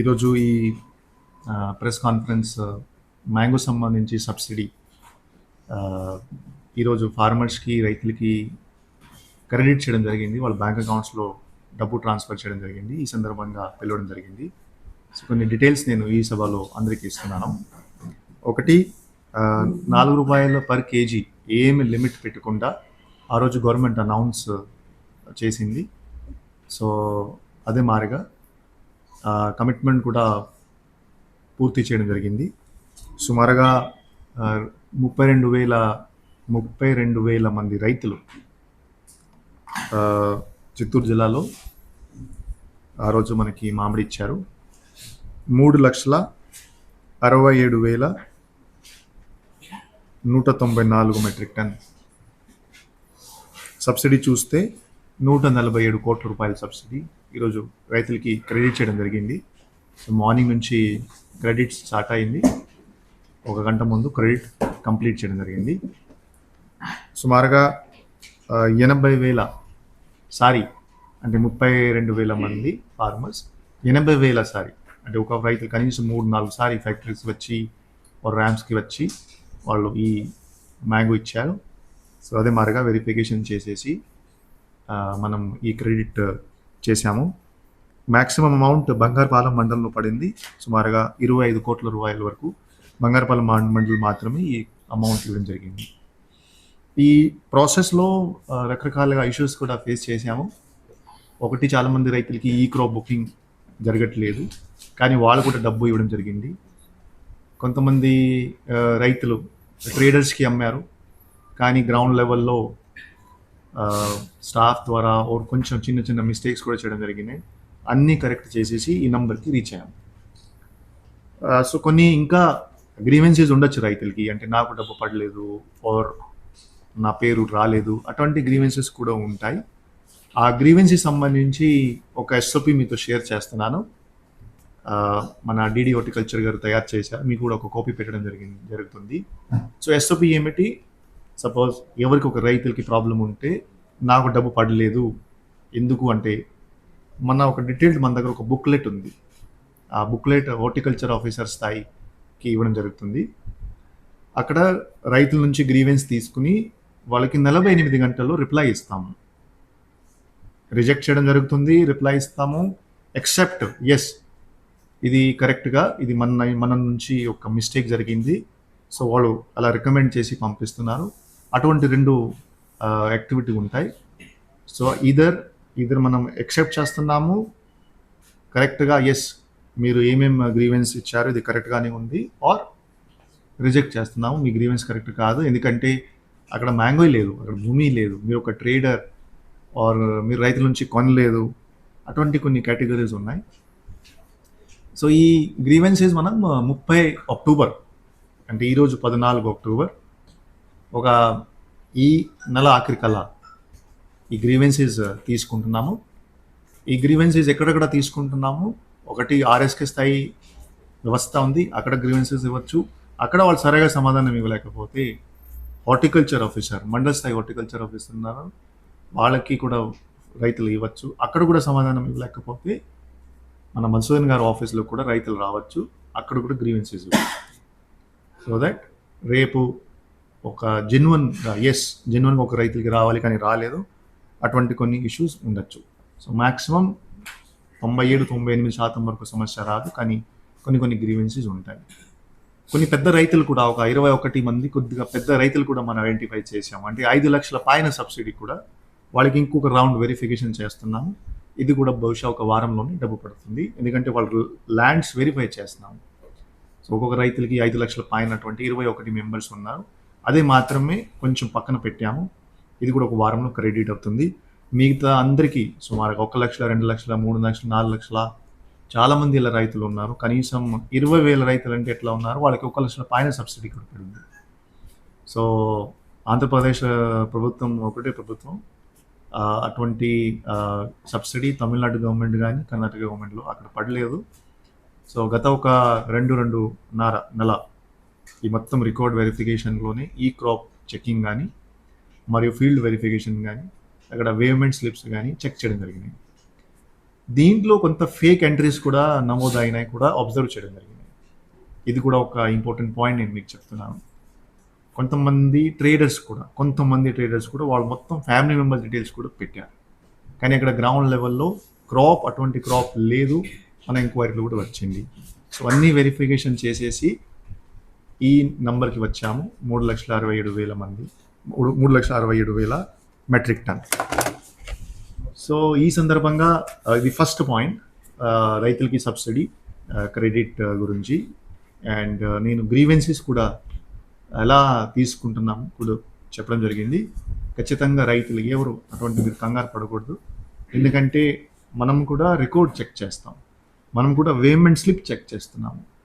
ఈరోజు ఈ press conference mango సంబంధించి సబ్సిడీ ఈరోజు ఫార్మర్స్కి రైతులకి క్రెడిట్ చేయడం జరిగింది. వాళ్ళ బ్యాంక్ అకౌంట్స్లో డబ్బు ట్రాన్స్ఫర్ చేయడం జరిగింది. ఈ సందర్భంగా పిలవడం జరిగింది. సో కొన్ని డీటెయిల్స్ నేను ఈ సభలో అందరికీ ఇస్తున్నాను. ఒకటి నాలుగు రూపాయల పర్ కేజీ ఏమి లిమిట్ పెట్టకుండా ఆ రోజు గవర్నమెంట్ అనౌన్స్ చేసింది. సో అదే మారిగా కమిట్మెంట్ కూడా పూర్తి చేయడం జరిగింది. సుమారుగా ముప్పై రెండు వేల ముప్పై రెండు వేల మంది రైతులు చిత్తూరు జిల్లాలో ఆ రోజు మనకి మామిడి ఇచ్చారు. మూడు లక్షల అరవై ఏడు వేల నూట తొంభై నాలుగు మెట్రిక్ టన్. సబ్సిడీ చూస్తే నూట నలభై ఏడు కోట్ల రూపాయల సబ్సిడీ. ఈరోజు రైతులకి క్రెడిట్ చేయడం జరిగింది. సో మార్నింగ్ నుంచి క్రెడిట్ స్టార్ట్ అయింది. ఒక గంట ముందు క్రెడిట్ కంప్లీట్ చేయడం జరిగింది. సుమారుగా ఎనభై వేల సారీ అంటే ముప్పై రెండు వేల మంది ఫార్మర్స్ ఎనభై వేల సారీ అంటే ఒక రైతు కనీసం మూడు నాలుగు సారి ఫ్యాక్టరీస్ వచ్చి ర్యామ్స్కి వచ్చి వాళ్ళు ఈ మ్యాంగో ఇచ్చారు. సో అదే మారుగా వెరిఫికేషన్ చేసేసి మనం ఈ క్రెడిట్ చేశాము. మ్యాక్సిమం అమౌంట్ బంగారుపాలెం మండలంలో పడింది. సుమారుగా ఇరవై ఐదు కోట్ల రూపాయల వరకు బంగారుపాలెం మం- మండలం మాత్రమే ఈ అమౌంట్ ఇవ్వడం జరిగింది. ఈ ప్రాసెస్లో రకరకాలుగా ఇష్యూస్ కూడా ఫేస్ చేశాము. ఒకటి చాలామంది రైతులకి ఈ క్రాప్ బుకింగ్ జరగట్లేదు. కానీ వాళ్ళు కూడా డబ్బు ఇవ్వడం జరిగింది. కొంతమంది రైతులు ట్రేడర్స్కి అమ్మారు. కానీ గ్రౌండ్ లెవెల్లో స్టాఫ్ ద్వారా ఓ కొంచెం చిన్న చిన్న మిస్టేక్స్ కూడా చేయడం జరిగినాయి అన్నీ కరెక్ట్ చేసేసి ఈ నంబర్కి రీచ్ అయ్యాం. సో కొన్ని ఇంకా గ్రీవెన్సీస్ ఉండొచ్చు రైతులకి. అంటే నాకు డబ్బు పడలేదు ఆర్ నా పేరు రాలేదు. అటువంటి గ్రీవెన్సెస్ కూడా ఉంటాయి. ఆ గ్రీవెన్సీ సంబంధించి ఒక ఎస్ఓపి మీతో షేర్ చేస్తున్నాను. మన డిడి హార్టికల్చర్ గారు తయారు చేశారు. మీకు కూడా ఒక కాపీ పెట్టడం జరిగింది జరుగుతుంది. సో ఎస్ఓపి ఏమిటి? సపోజ్ ఎవరికి ఒక రైతులకి ప్రాబ్లం ఉంటే నాకు డబ్బు పడలేదు. ఎందుకు అంటే మన ఒక డీటెయిల్డ్ మన దగ్గర ఒక బుక్లెట్ ఉంది. ఆ బుక్లెట్ హార్టికల్చర్ ఆఫీసర్ స్థాయికి ఇవ్వడం జరుగుతుంది. అక్కడ రైతుల నుంచి గ్రీవెన్స్ తీసుకుని వాళ్ళకి నలభై ఎనిమిది గంటల్లో రిప్లై ఇస్తాము. రిజెక్ట్ చేయడం జరుగుతుంది రిప్లై ఇస్తాము. ఎక్సెప్ట్ ఎస్ ఇది కరెక్ట్గా ఇది మన మన నుంచి ఒక మిస్టేక్ జరిగింది. సో వాళ్ళు అలా రికమెండ్ చేసి పంపిస్తున్నారు. అటువంటి రెండు యాక్టివిటీ ఉంటాయి. సో ఇదర్ ఇదర్ మనం ఎక్సెప్ట్ చేస్తున్నాము కరెక్ట్గా ఎస్ మీరు ఏమేమి గ్రీవెన్స్ ఇచ్చారు ఇది కరెక్ట్గానే ఉంది ఆర్ రిజెక్ట్ చేస్తున్నాము మీ గ్రీవెన్స్ కరెక్ట్ కాదు. ఎందుకంటే అక్కడ మ్యాంగో లేదు అక్కడ భూమి లేదు మీరు ఒక ట్రేడర్ ఆర్ మీరు రైతుల నుంచి కొనలేదు అటువంటి కొన్ని కేటగిరీస్ ఉన్నాయి. సో ఈ గ్రీవెన్సెస్ మనం ముప్పై అక్టోబర్ అంటే ఈరోజు పద్నాలుగు అక్టోబర్ ఒక ఈ నెల ఆఖరి ఈ గ్రీవెన్సీస్ తీసుకుంటున్నాము. ఈ గ్రీవెన్సీస్ ఎక్కడెక్కడ తీసుకుంటున్నాము? ఒకటి ఆర్ఎస్కే స్థాయి వ్యవస్థ ఉంది అక్కడ గ్రీవెన్సీస్ ఇవ్వచ్చు. అక్కడ వాళ్ళు సరిగా సమాధానం ఇవ్వలేకపోతే హార్టికల్చర్ ఆఫీసర్ మండల స్థాయి హార్టికల్చర్ ఆఫీసర్ ఉన్నారు. వాళ్ళకి కూడా రైతులు ఇవ్వచ్చు. అక్కడ కూడా సమాధానం ఇవ్వలేకపోతే మన మధుసూదన్ గారి ఆఫీస్లో కూడా రైతులు రావచ్చు. అక్కడ కూడా గ్రీవెన్సీస్ సో దట్ రేపు ఒక జెన్యున్ ఎస్ జెన్యున్గా ఒక రైతులకి రావాలి కానీ రాలేదు. అటువంటి కొన్ని ఇష్యూస్ ఉండొచ్చు. సో మ్యాక్సిమం తొంభై ఏడు తొంభై ఎనిమిది శాతం వరకు సమస్య రాదు కానీ కొన్ని కొన్ని గ్రీవెన్సీస్ ఉంటాయి. కొన్ని పెద్ద రైతులు కూడా ఒక ఇరవై ఒకటి మంది కొద్దిగా పెద్ద రైతులు కూడా మనం ఐడెంటిఫై చేసాము అంటే ఐదు లక్షల పైన సబ్సిడీ కూడా వాళ్ళకి ఇంకొక రౌండ్ వెరిఫికేషన్ చేస్తున్నాము. ఇది కూడా బహుశా ఒక వారంలోనే డబ్బు పడుతుంది. ఎందుకంటే వాళ్ళు ల్యాండ్స్ వెరిఫై చేస్తున్నాము. సో ఒక్కొక్క రైతులకి ఐదు లక్షల పైన అటువంటి ఇరవై ఒకటి మెంబర్స్ ఉన్నారు. అది మాత్రమే కొంచెం పక్కన పెట్టాము. ఇది కూడా ఒక వారంలో క్రెడిట్ అవుతుంది. మిగతా అందరికీ సుమారుగా ఒక లక్షల రెండు లక్షల మూడు లక్షల నాలుగు లక్షల చాలామంది ఇలా రైతులు ఉన్నారు. కనీసం ఇరవై వేల రైతులు అంటే ఎట్లా ఉన్నారు వాళ్ళకి ఒక లక్షల పైన సబ్సిడీ కూడా పెరిగింది సో ఆంధ్రప్రదేశ్ ప్రభుత్వం ఒకటే ప్రభుత్వం. అటువంటి సబ్సిడీ తమిళనాడు గవర్నమెంట్ కానీ కర్ణాటక గవర్నమెంట్లో అక్కడ పడలేదు. సో గత ఒక రెండు రెండున్నర నెల ఈ మొత్తం రికార్డ్ వెరిఫికేషన్లోనే ఈ క్రాప్ చెకింగ్ కానీ మరియు ఫీల్డ్ వెరిఫికేషన్ కానీ అక్కడ వేవ్మెంట్ స్లిప్స్ కానీ చెక్ చేయడం జరిగినాయి దీంట్లో కొంత ఫేక్ ఎంట్రీస్ కూడా నమోదైనాయి కూడా అబ్జర్వ్ చేయడం జరిగింది. ఇది కూడా ఒక ఇంపార్టెంట్ పాయింట్ నేను మీకు చెప్తున్నాను. కొంతమంది ట్రేడర్స్ కూడా కొంతమంది ట్రేడర్స్ కూడా వాళ్ళు మొత్తం ఫ్యామిలీ మెంబర్స్ డీటెయిల్స్ కూడా పెట్టారు. కానీ అక్కడ గ్రౌండ్ లెవెల్లో క్రాప్ అటువంటి క్రాప్ లేదు మన ఎంక్వైరీలో కూడా వచ్చింది. సో అన్నీ వెరిఫికేషన్ చేసేసి ఈ నంబర్కి వచ్చాము. మూడు లక్షల అరవై ఏడు వేల మంది. మూడు మూడు లక్షల అరవై ఏడు వేల మెట్రిక్ టన్. సో ఈ సందర్భంగా ఇది ఫస్ట్ పాయింట్. రైతులకి సబ్సిడీ క్రెడిట్ గురించి. అండ్ నేను గ్రీవెన్సీస్ కూడా ఎలా తీసుకుంటున్నాము కూడా చెప్పడం జరిగింది. ఖచ్చితంగా రైతులు ఎవరు అటువంటి మీరు కంగారు పడకూడదు. ఎందుకంటే మనం కూడా రికార్డ్ చెక్ చేస్తాం. మనం కూడా వేమెంట్ స్లిప్ చెక్ చేస్తున్నాము.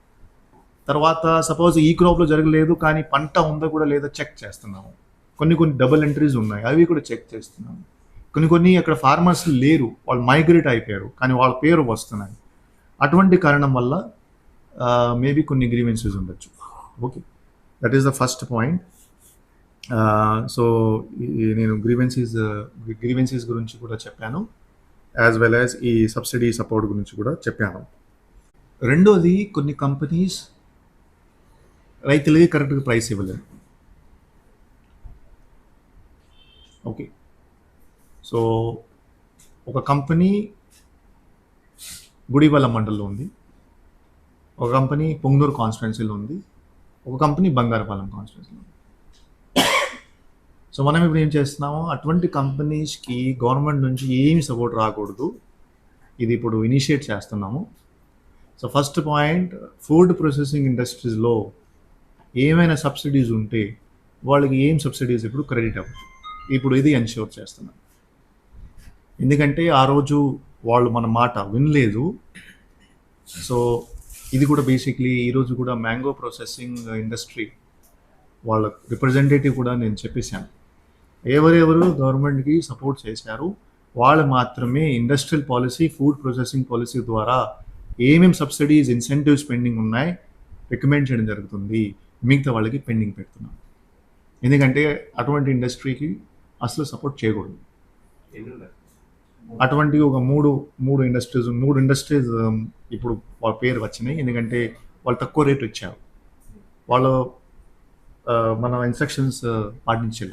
తర్వాత సపోజ్ ఈ క్రాప్లో జరగలేదు కానీ పంట ఉందో కూడా లేదా చెక్ చేస్తున్నాము. కొన్ని కొన్ని డబుల్ ఎంట్రీస్ ఉన్నాయి అవి కూడా చెక్ చేస్తున్నాము. కొన్ని కొన్ని అక్కడ ఫార్మర్స్ లేరు వాళ్ళు మైగ్రేట్ అయిపోయారు కానీ వాళ్ళ పేరు వస్తున్నాయి. అటువంటి కారణం వల్ల మేబీ కొన్ని గ్రీవెన్సెస్ ఉండొచ్చు. Okay that is the first point so నేను గ్రీవెన్సీస్ గ్రీవెన్సీస్ గురించి కూడా చెప్పాను యాజ్ వెల్ యాజ్ ఈ సబ్సిడీ సపోర్ట్ గురించి కూడా చెప్పాను. రెండోది కొన్ని కంపెనీస్ రైతులకి కరెక్ట్గా ప్రైస్ ఇవ్వలేదు. ఓకే. సో ఒక కంపెనీ గుడివల్ల మండల్లో ఉంది. ఒక కంపెనీ పొంగనూరు కాన్స్టిట్యున్సీలో ఉంది. ఒక కంపెనీ బంగారపాలెం కాన్స్టిట్యున్సీలో ఉంది. సో మనం ఇప్పుడు ఏం చేస్తున్నాము అటువంటి కంపెనీస్కి గవర్నమెంట్ నుంచి ఏమి సపోర్ట్ రాకూడదు. ఇది ఇప్పుడు ఇనిషియేట్ చేస్తున్నాము. So first point food processing ఇండస్ట్రీస్లో ఏమైనా సబ్సిడీస్ ఉంటే వాళ్ళకి ఏం సబ్సిడీస్ ఇప్పుడు క్రెడిట్ అవ్వచ్చు ఇప్పుడు ఇది ఎన్ష్యూర్ చేస్తున్నాం. ఎందుకంటే ఆ రోజు వాళ్ళు మన మాట వినలేదు. సో ఇది కూడా బేసిక్లీ ఈరోజు కూడా మ్యాంగో ప్రాసెసింగ్ ఇండస్ట్రీ వాళ్ళ రిప్రజెంటేటివ్ కూడా నేను చెప్పేశాను. ఎవరెవరు గవర్నమెంట్కి సపోర్ట్ చేశారు వాళ్ళు మాత్రమే industrial policy food processing policy ద్వారా ఏమేమి సబ్సిడీస్ ఇన్సెంటివ్స్ పెండింగ్ ఉన్నాయి రికమెండ్ చేయడం జరుగుతుంది. మిగతా వాళ్ళకి పెండింగ్ పెడుతున్నాం. ఎందుకంటే అటువంటి ఇండస్ట్రీకి అసలు సపోర్ట్ చేయకూడదు. అటువంటి ఒక మూడు మూడు ఇండస్ట్రీస్ మూడు ఇండస్ట్రీస్ ఇప్పుడు వాళ్ళ పేరు వచ్చినాయి. ఎందుకంటే వాళ్ళు తక్కువ రేట్ ఇచ్చారు. వాళ్ళు మన ఇన్స్ట్రక్షన్స్ పాటించాలి.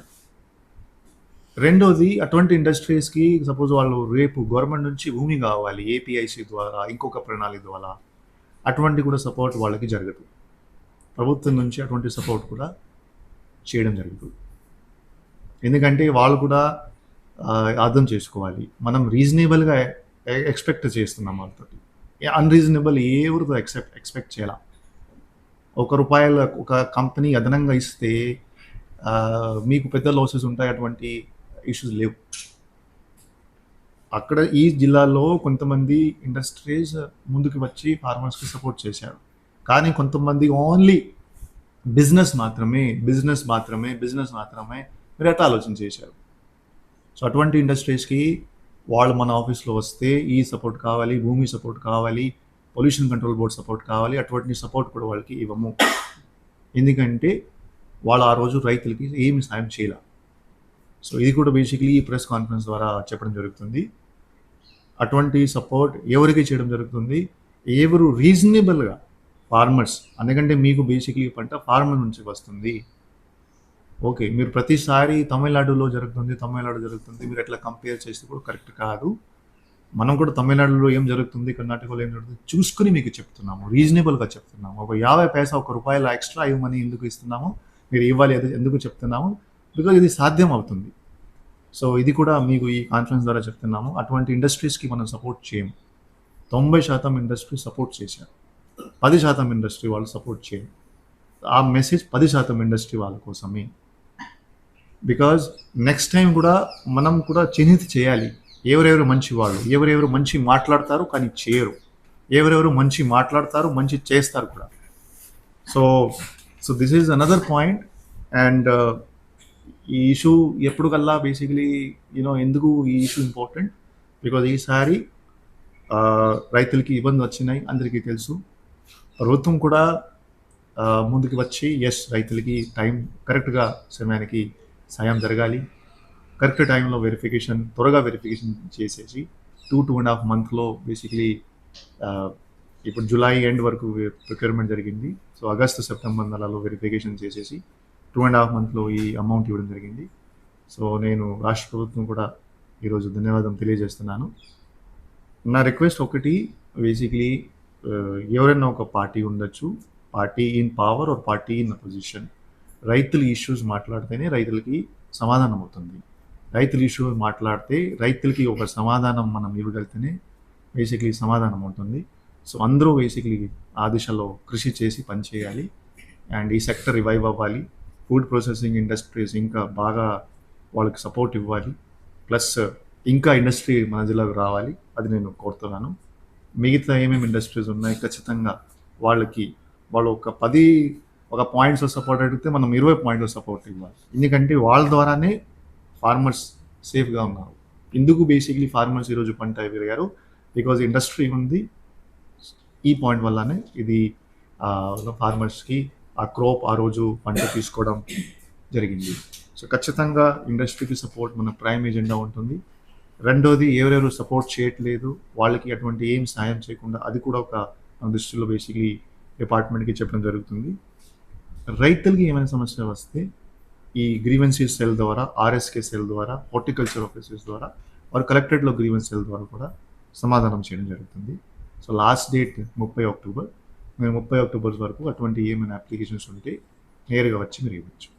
రెండోది అటువంటి ఇండస్ట్రీస్కి సపోజ్ వాళ్ళు రేపు గవర్నమెంట్ నుంచి భూమి కావాలి ఏపీఐసి ద్వారా ఇంకొక ప్రణాళిక ద్వారా అటువంటి కూడా సపోర్ట్ వాళ్ళకి జరగదు. ప్రభుత్వం నుంచి అటువంటి సపోర్ట్ కూడా చేయడం జరుగుతుంది. ఎందుకంటే వాళ్ళు కూడా అర్థం చేసుకోవాలి. మనం రీజనబుల్గా ఎక్స్పెక్ట్ చేస్తున్నాం వాళ్ళతో అన్రీజనబుల్ ఎవరితో ఎక్సెప్ట్ ఎక్స్పెక్ట్ చేయాల? ఒక రూపాయల ఒక కంపెనీ అదనంగా ఇస్తే మీకు పెద్ద లాసెస్ ఉంటాయి అటువంటి ఇష్యూస్ లేవు. అక్కడ ఈ జిల్లాలో కొంతమంది ఇండస్ట్రీస్ ముందుకు వచ్చి ఫార్మర్స్కి సపోర్ట్ చేశారు. కానీ కొంతమంది ఓన్లీ బిజినెస్ మాత్రమే బిజినెస్ మాత్రమే బిజినెస్ మాత్రమే మీరు ఎట్లా ఆలోచన చేశారు. సో అటువంటి ఇండస్ట్రీస్కి వాళ్ళు మన ఆఫీస్లో వస్తే ఈ సపోర్ట్ కావాలి భూమి సపోర్ట్ కావాలి పొల్యూషన్ కంట్రోల్ బోర్డ్ సపోర్ట్ కావాలి అటువంటి సపోర్ట్ కూడా వాళ్ళకి ఇవ్వము. ఎందుకంటే వాళ్ళు ఆ రోజు రైతులకి ఏమి సాయం చేయాల. సో ఇది కూడా బేసిక్లీ ఈ ప్రెస్ కాన్ఫరెన్స్ ద్వారా చెప్పడం జరుగుతుంది. అటువంటి సపోర్ట్ ఎవరికి చేయడం జరుగుతుంది? ఎవరు రీజనబుల్గా ఫార్మర్స్ ఎందుకంటే మీకు బేసిక్లీ పంట ఫార్మర్ నుంచి వస్తుంది. ఓకే మీరు ప్రతిసారి తమిళనాడులో జరుగుతుంది తమిళనాడు జరుగుతుంది మీరు ఎట్లా కంపేర్ చేస్తే కూడా కరెక్ట్ కాదు. మనం కూడా తమిళనాడులో ఏం జరుగుతుంది కర్ణాటకలో ఏం జరుగుతుంది చూసుకుని మీకు చెప్తున్నాము. రీజనబుల్గా చెప్తున్నాము. ఒక యాభై పైసా ఒక రూపాయల ఎక్స్ట్రా ఇవ్వమని ఎందుకు ఇస్తున్నాము? మీరు ఇవ్వాలి అది ఎందుకు చెప్తున్నాము? బికాజ్ ఇది సాధ్యం అవుతుంది. సో ఇది కూడా మీకు ఈ కాన్ఫరెన్స్ ద్వారా చెప్తున్నాము. అటువంటి ఇండస్ట్రీస్కి మనం సపోర్ట్ చేయము తొంభై శాతం ఇండస్ట్రీ సపోర్ట్ చేశారు. పది శాతం ఇండస్ట్రీ వాళ్ళు సపోర్ట్ చేయరు ఆ మెసేజ్ పది శాతం ఇండస్ట్రీ వాళ్ళ కోసమే. బికాజ్ నెక్స్ట్ టైం కూడా మనం కూడా చిహ్నిత చేయాలి. ఎవరెవరు మంచి వాళ్ళు ఎవరెవరు మంచి మాట్లాడతారు కానీ చేయరు. ఎవరెవరు మంచి మాట్లాడతారు మంచి చేస్తారు కూడా. So so this is another point and ఈ ఇష్యూ ఎప్పుడు కల్లా బేసికలీ యూనో ఎందుకు ఈ ఇష్యూ ఇంపార్టెంట్ బికాజ్ ఈసారి uh, రైతులకి ఇబ్బంది వచ్చినాయి అందరికీ తెలుసు. ప్రభుత్వం కూడా ముందుకు వచ్చి ఎస్ రైతులకి టైం కరెక్ట్గా సమయానికి సాయం జరగాలి. కరెక్ట్ టైంలో వెరిఫికేషన్ త్వరగా వెరిఫికేషన్ చేసేసి టూ టూ అండ్ హాఫ్ మంత్లో బేసిక్లీ ఇప్పుడు జూలై ఎండ్ వరకు ప్రొక్యూర్మెంట్ జరిగింది. సో ఆగస్టు సెప్టెంబర్ నెలలో వెరిఫికేషన్ చేసేసి టూ అండ్ హాఫ్ మంత్లో ఈ అమౌంట్ ఇవ్వడం జరిగింది. సో నేను రాష్ట్ర ప్రభుత్వం కూడా ఈరోజు ధన్యవాదం తెలియజేస్తున్నాను. నా రిక్వెస్ట్ ఒకటి బేసిక్లీ ఎవరైనా ఒక పార్టీ ఉండొచ్చు. Party in power or party in position రైతుల ఇష్యూస్ మాట్లాడితేనే రైతులకి సమాధానం అవుతుంది. రైతుల ఇష్యూ మాట్లాడితే రైతులకి ఒక సమాధానం మనం ఇవ్వగలిగితేనే బేసిక్లీ సమాధానం ఉంటుంది. సో అందరూ బేసిక్లీ ఆ దిశలో కృషి చేసి పనిచేయాలి అండ్ ఈ సెక్టర్ రివైవ్ అవ్వాలి. ఫుడ్ ప్రాసెసింగ్ ఇండస్ట్రీస్ ఇంకా బాగా వాళ్ళకి సపోర్ట్ ఇవ్వాలి. ప్లస్ ఇంకా ఇండస్ట్రీ మన జిల్లాకు రావాలి. అది నేను కోరుతున్నాను. మిగతా ఏమేమి ఇండస్ట్రీస్ ఉన్నాయి ఖచ్చితంగా వాళ్ళకి వాళ్ళు ఒక పది ఒక పాయింట్స్ సపోర్ట్ అడిగితే మనం ఇరవై పాయింట్స్ సపోర్ట్ ఇవ్వాలి. ఎందుకంటే వాళ్ళ ద్వారానే ఫార్మర్స్ సేఫ్గా ఉన్నారు. ఎందుకు బేసిక్లీ ఫార్మర్స్ ఈరోజు పంట పెరిగారు బికాజ్ ఇండస్ట్రీ ఉంది ఈ పాయింట్ వల్లనే ఇది ఫార్మర్స్కి ఆ క్రాప్ ఆ రోజు పంట తీసుకోవడం జరిగింది. సో ఖచ్చితంగా ఇండస్ట్రీకి సపోర్ట్ మన ప్రైమ్ ఎజెండా ఉంటుంది. రెండోది ఎవరెవరు సపోర్ట్ చేయట్లేదు వాళ్ళకి అటువంటి ఏం సహాయం చేయకుండా అది కూడా ఒక దృష్టిలో బేసిక్లీ డిపార్ట్మెంట్కి చెప్పడం జరుగుతుంది. రైతులకి ఏమైనా సమస్య వస్తే ఈ గ్రీవెన్సీ సెల్ ద్వారా ఆర్ఎస్కే సెల్ ద్వారా హార్టికల్చర్ ఆఫీసెస్ ద్వారా వారు కలెక్టరేట్లో గ్రీవెన్స్ సెల్ ద్వారా కూడా సమాధానం చేయడం జరుగుతుంది. సో లాస్ట్ డేట్ ముప్పై అక్టోబర్ మీరు ముప్పై అక్టోబర్ వరకు అటువంటి ఏమైనా అప్లికేషన్స్ ఉంటే నేరుగా వచ్చి మీరు ఇవ్వచ్చు.